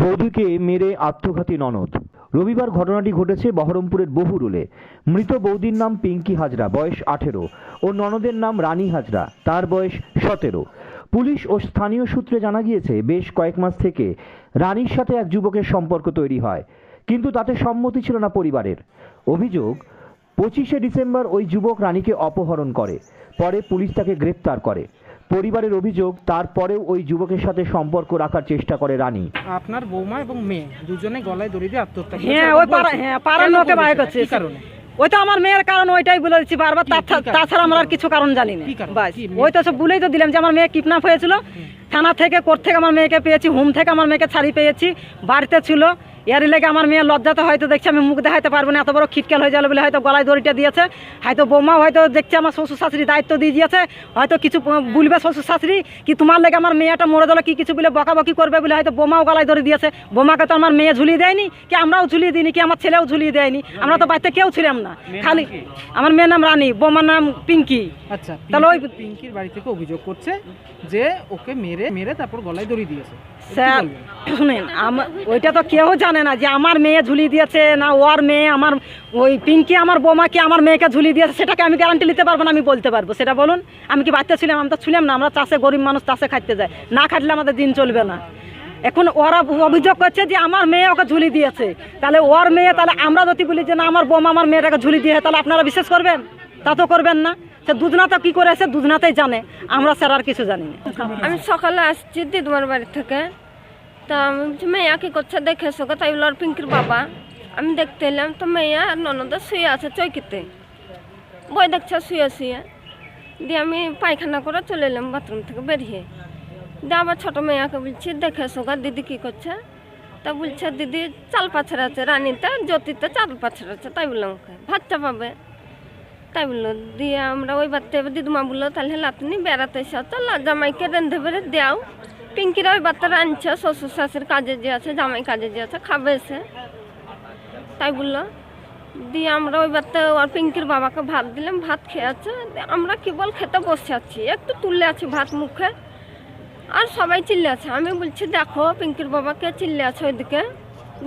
বৌদিকে মেরে আত্মঘাতী ননদ। রবিবার ঘটনাটি ঘটেছে বহরমপুরের বহুরুলে। মৃত বৌদির নাম পিঙ্কি হাজরা, বয়স আঠেরো, ও ননদের নাম রানী হাজরা, তার বয়স সতেরো। পুলিশ ও স্থানীয় সূত্রে জানা গিয়েছে, বেশ কয়েক মাস থেকে রানীর সাথে এক যুবকের সম্পর্ক তৈরি হয়, কিন্তু তাতে সম্মতি ছিল না পরিবারের। অভিযোগ, পঁচিশে ডিসেম্বর ওই যুবক রানীকে অপহরণ করে, পরে পুলিশ তাকে গ্রেপ্তার করে। পরিবারের অভিযোগ তারপরেও ওই যুবকের সাথে সম্পর্ক রাখার চেষ্টা করে রানী। আপনার বৌমা এবং মেয়ে দুজনে গলায় দড়ি দিয়ে আত্মহত্যা করেছে। হ্যাঁ ওই পাড়া হ্যাঁ পাড়ার লোকে? বাইর করছে কি কারণে? ওই তো আমার মেয়ের কারণ ওইটাই বলে দিচ্ছি বারবার। তাছাড়া আমরা আর কিছু কারণ জানি না। কি কারণ? বাস। কি মেয়ে- ওই তো সব বলেই তো দিলাম যে আমার মেয়ে কিডন্যাপ হয়েছিল। থানা থেকে কোর্ট থেকে আমার মেয়েকে পেয়েছি হোম থেকে আমার মেয়েকে ছাড়ি পেয়েছি বাড়িতে ছিল। এর লেগে আমার মেয়ে লজ্জাতে হয়তো দেখছি আমি মুখ দেখাতে পারব না এত বড় খিটকেল হয়ে যাবে বলে হয়তো গলায় দড়িটা দিয়েছে। হয়তো বৌমা হয়তো দেখছে আমার শ্বশুর শাশুড়ি দায়িত্ব দিয়ে দিয়েছে হয়তো কিছু বলবে শ্বশুর শাশুড়ি কি তোমার লেগে আমার মেয়েটা মরে দিল কি কিছু বলে বকাবকি করবে বলে হয়তো বোমাও গলায় ধরে দিয়েছে। বোমাকে তো আমার মেয়ে ঝুলিয়ে দেয়নি কি আমরাও ঝুলিয়ে দিইনি কি আমার ছেলেও ঝুলিয়ে দেয়নি আমরা তো বাড়িতে কেউ ছিলাম না। খালি আমার মেয়ের নাম রানী বোমার নাম পিঙ্কি। আচ্ছা তাহলে ওই- পিঙ্কির বাড়ি থেকে অভিযোগ করছে যে ওকে মেরে মেরে তারপর গলায় দড়ি দিয়েছে। স্যার শুনেন আমার ওইটা তো কেউ জানে না যে আমার মেয়ে ঝুলিয়ে দিয়েছে, না ওর মেয়ে আমার ওই পিঙ্কি আমার বোমা কি আমার মেয়েকে ঝুলিয়ে দিয়েছে, সেটাকে আমি গ্যারান্টি নিতে পারব না, আমি বলতে পারব। সেটা বলুন, আমি কি বাচ্চা ছিলাম? আমি তো ছিলাম না, আমরা চাষে গরিব মানুষ, চাষে খাইতে যাই। না খাটলে আমাদের দিন চলবে না। এখন ওরা অভিযোগ করছে যে আমার মেয়ে ওকে ঝুলি দিয়েছে। তাহলে ওর মেয়ে, তাহলে আমরা যদি বলি যে না, আমার বোমা আমার মেয়েটাকে ঝুলি দিয়ে, তাহলে আপনারা বিশ্বাস করবেন? তা তো করবেন না। সে দুধনা তো কী করে দুধনাতেই জানে। আমরা স্যার আর কিছু জানি না। আমি সকালে আসছি দিদুমার বাড়ি থেকে। তা আমি বলছি মেয়া কি করছে দেখে এসো গো। তাই আর পিঙ্কির বাবা। আমি দেখতে এলাম, তো মেয়া আর ননদা শুয়ে আছে চৌকিতে। বই দেখছে, শুয়ে শুয়ে। দিয়ে আমি পায়খানা করে চলে এলাম বাথরুম থেকে বেরিয়ে দিয়ে আবার ছোটো মেয়াকে বলছি দেখে এসো গা, দিদি কী করছে? তা বলছে, দিদি চাল পাছার আছে, রানীতে, জ্যোতিতে চাল পাছার আছে। তাই বললাম, ওকে ভাতটা পাবে তাই বলল, দিয়ে আমরা ওই বাড়িতে, দিদুমা বলল, তাহলে লাতনি বেড়াতে এসে। তো জামাইকে রেঁধে বেড়ে দেও। পিঙ্কিরা ওই বাচ্চা রাঁধছে শ্বশুর শাশুর কাজে যে আছে, জামাই কাজে যে আছে খাবে এসে তাই বলল, দিয়ে আমরা ওই বাড়িতে আর পিঙ্কির বাবাকে ভাত দিলাম, ভাত খেয়ে আছে আমরা কেবল খেতে বসে আছি, একটু তুলে আছি ভাত মুখে। আর সবাই চিল্লে আছে। আমি বলছি, দেখো, পিঙ্কির বাবাকে চিল্লে আছে ওইদিকে।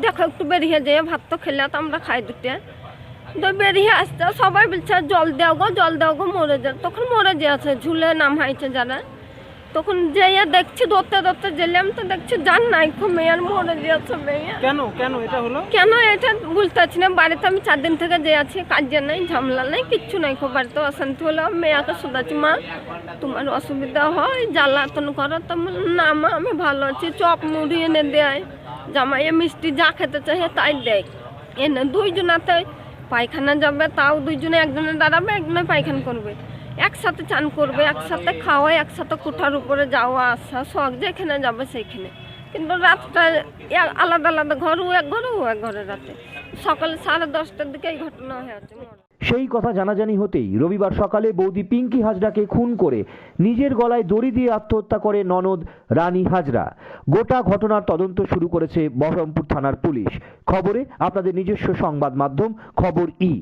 দেখো, একটু বেরিয়ে যেয়ে ভাত তো খেলে তো আমরা খাই দিতে তো বেরিয়ে আসতে সবাই বলছে, জল দেও গো, জল দেও গো, মরে যা। তখন মরে যেয়েছে ঝুলে নাম হাইছে যারা। তখন যেয়ে দেখছি ধরতে ধরতে গেলাম তো দেখছি জান নাই মেয়ের মরে যেয়েছে মেয়ে। কেন কেন এটা হলো? কেন এটা বুঝতে পারছি না বাড়িতে আমি চার দিন থেকে যে আছি কাজে নাই ঝামেলা নাই কিচ্ছু নাই খুব বাড়িতে অশান্তি হলো মেয়াকে শোধাচ্ছি মা তোমার অসুবিধা হয় জ্বালাতন করো তো না মা আমি ভালো আছি চপ মুড়ি এনে দেয় জামাইয়ে মিষ্টি যা খেতে চাই তাই দেয় এনে দুইজনাতে পায়খানা যাবে তাও দুইজনে একজনে দাঁড়াবে একজনে পায়খানা করবে। একসাথে চান করবে, একসাথে খাওয়া একসাথে কোঠার উপরে যাওয়া, আসা সব যেখানে যাবে সেইখানে কিন্তু রাতটা আলাদা আলাদা ঘর ও এক ঘরে ও এক ঘরে রাতে। সকালে সাড়ে দশটার দিকে এই ঘটনা হয়েছে সেই কথা জানাজানি হতেই রবিবার সকালে বৌদি পিঙ্কি হাজরাকে খুন করে নিজের গলায় দড়ি দিয়ে আত্মহত্যা করে ননদ রানী হাজরা। গোটা ঘটনার তদন্ত শুরু করেছে বহরমপুর থানার পুলিশ। খবরে আপনাদের নিজস্ব সংবাদ মাধ্যম খবর ই।